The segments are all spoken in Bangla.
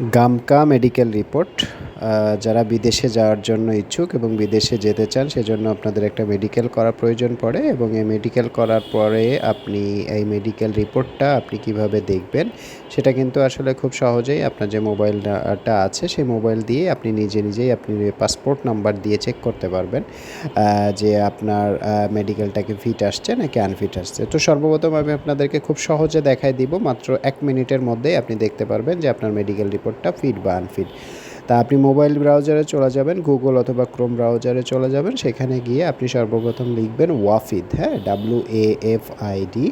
গামকা মেডিকেল রিপোর্ট আহ, যারা বিদেশে যাওয়ার জন্য ইচ্ছুক এবং বিদেশে যেতে চান, সেজন্য আপনাদের একটা মেডিকেল করা প্রয়োজন পড়ে এবং এই মেডিকেল করার পরে আপনি এই মেডিকেল রিপোর্টটা আপনি কীভাবে দেখবেন, সেটা কিন্তু আসলে খুব সহজেই আপনার যে মোবাইলটা আছে, সেই মোবাইল দিয়ে আপনি নিজে নিজেই আপনি পাসপোর্ট নাম্বার দিয়ে চেক করতে পারবেন যে আপনার মেডিকেলটাকে ফিট আসছে নাকি আনফিট আসছে। তো সর্বপ্রথম আমি আপনাদেরকে খুব সহজে দেখাই দিব, মাত্র এক মিনিটের মধ্যেই আপনি দেখতে পারবেন যে আপনার মেডিকেল রিপোর্টটা ফিট বা আনফিট তা আপনি মোবাইল ব্রাউজারে চলে যাবেন গুগল অথবা ক্রোম ব্রাউজারে চলে যাবেন, সেখানে গিয়ে আপনি সর্বপ্রথম লিখবেন ওয়াফিদ হ্যাঁ? W A F I D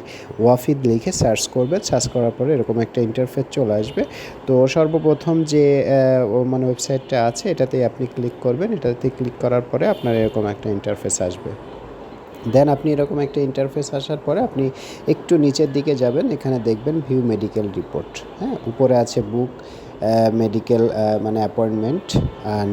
Wafid লিখে সার্চ করবেন, সার্চ করার পরে এরকম একটা ইন্টারফেস চলে আসবে। তো সর্বপ্রথম যে মানে ওয়েবসাইটটা আছে এটাতে আপনি ক্লিক করবেন, এটাতে ক্লিক করার পরে আপনার এরকম একটা ইন্টারফেস আসবে। দেন আপনি এরকম একটা ইন্টারফেস আসার পরে আপনি একটু নিচের দিকে যাবেন, এখানে দেখবেন ভিউ মেডিকেল রিপোর্ট হ্যাঁ? উপরে আছে বুক মেডিকেল মানে অ্যাপয়েন্টমেন্ট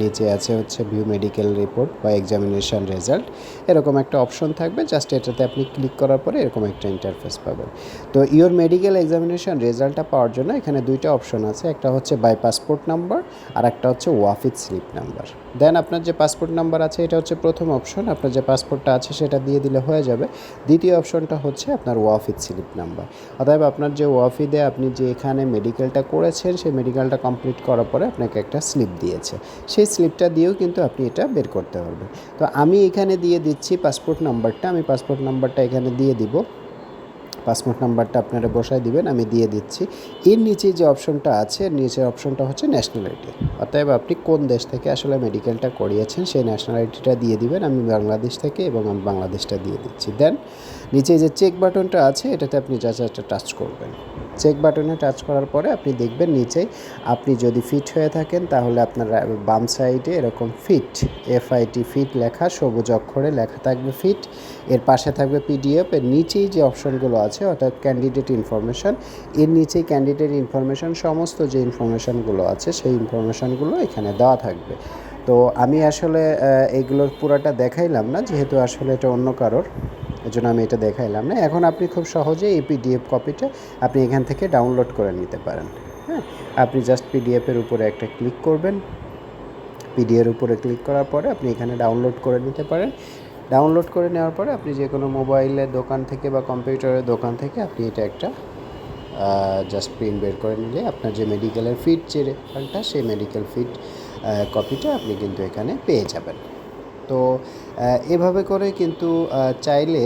নিচে আছে হচ্ছে ভিউ মেডিকেল রিপোর্ট বা এক্সামিনেশন রেজাল্ট এরকম একটা অপশন থাকবে জাস্ট এটাতে আপনি ক্লিক করার পরে এরকম একটা ইন্টারফেস পাবেন। তো ইওর মেডিকেল এক্সামিনেশন রেজাল্টটা পাওয়ার জন্য এখানে দুইটা অপশন আছে, একটা হচ্ছে বাই পাসপোর্ট নাম্বার আর একটা হচ্ছে ওয়াফিদ স্লিপ নাম্বার দেন আপনার যে পাসপোর্ট নাম্বার আছে, এটা হচ্ছে প্রথম অপশন আপনার যে পাসপোর্টটা আছে সেটা দিয়ে দিলে হয়ে যাবে। দ্বিতীয় অপশনটা হচ্ছে আপনার ওয়াফিদ স্লিপ নাম্বার অতএব আপনার যে ওয়াফিদে আপনি যে এখানে মেডিকেলটা করেছেন, সেই মেডিকেলটা কমপ্লিট করার পরে আপনাকে একটা স্লিপ দিয়েছে। সেই স্লিপটা দিয়েও কিন্তু আপনি এটা বের করতে পারবেন। তো আমি এখানে দিয়ে দিচ্ছি পাসপোর্ট নাম্বারটা আমি পাসপোর্ট নাম্বারটা এখানে দিয়ে দিব। পাসপোর্ট নাম্বারটা আপনারা বসায় দিবেন। আমি দিয়ে দিচ্ছি। এর নিচে যে অপশনটা আছে নিচের অপশনটা হচ্ছে ন্যাশনালিটি অতএব আপনি কোন দেশ থেকে আসলে মেডিকেলটা করিয়েছেন, সেই ন্যাশনালিটিটা দিয়ে দিবেন, আমি বাংলাদেশ থেকে এবং আমি বাংলাদেশটা দিয়ে দিচ্ছি। দেন নিচে যে চেক বাটনটা আছে, এটাতে আপনি জাস্ট একটা টাচ করবেন। চেক বাটনে টাচ করার পরে আপনি দেখবেন নিচেই আপনি যদি ফিট হয়ে থাকেন, তাহলে আপনার বাম সাইডে এরকম ফিট এফআইটি ফিট লেখা, সবুজ অক্ষরে লেখা থাকবে ফিট এর পাশে থাকবে পিডিএফ এর নিচেই যে অপশনগুলো আছে, অর্থাৎ ক্যান্ডিডেট ইনফরমেশন এর নিচেই ক্যান্ডিডেট ইনফরমেশন সমস্ত যে ইনফরমেশনগুলো আছে, সেই ইনফরমেশনগুলো এখানে দেওয়া থাকবে। তো আমি আসলে আহ, এগুলোর পুরাটা দেখাইলাম না যেহেতু আসলে এটা অন্য কারোর এজন্য আমি এটা দেখাইলাম না। এখন আপনি খুব সহজেই এই পিডিএফ কপিটা আপনি এখান থেকে ডাউনলোড করে নিতে পারেন। হ্যাঁ আপনি জাস্ট পিডিএফের উপরে একটা ক্লিক করবেন। পিডিএর উপরে ক্লিক করার পরে আপনি এখানে ডাউনলোড করে নিতে পারেন। ডাউনলোড করে নেওয়ার পরে আপনি যে কোনো মোবাইলের দোকান থেকে বা কম্পিউটারের দোকান থেকে আপনি এটা একটা জাস্ট প্রিন্ট বের করে নিলে আপনার যে মেডিকেলের ফিট যে রেফারটা সেই মেডিকেল ফিট কপিটা আপনি কিন্তু এখানে পেয়ে যাবেন। তো এভাবে করে কিন্তু চাইলে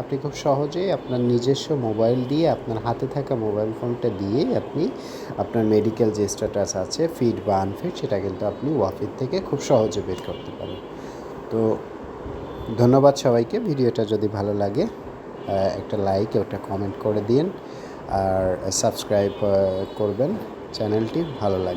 আপনি খুব সহজেই আপনার নিজস্ব মোবাইল দিয়ে, আপনার হাতে থাকা মোবাইল ফোনটা দিয়ে আপনি আপনার মেডিকেল যে স্ট্যাটাস আছে ফিট বা আনফিট সেটা কিন্তু আপনি ওয়াফিট থেকে খুব সহজে বের করতে পারেন। তো, ধন্যবাদ সবাইকে। ভিডিওটা যদি ভালো লাগে একটা লাইক একটা কমেন্ট করে দিন। আর সাবস্ক্রাইব করবেন। চ্যানেলটি ভালো লাগে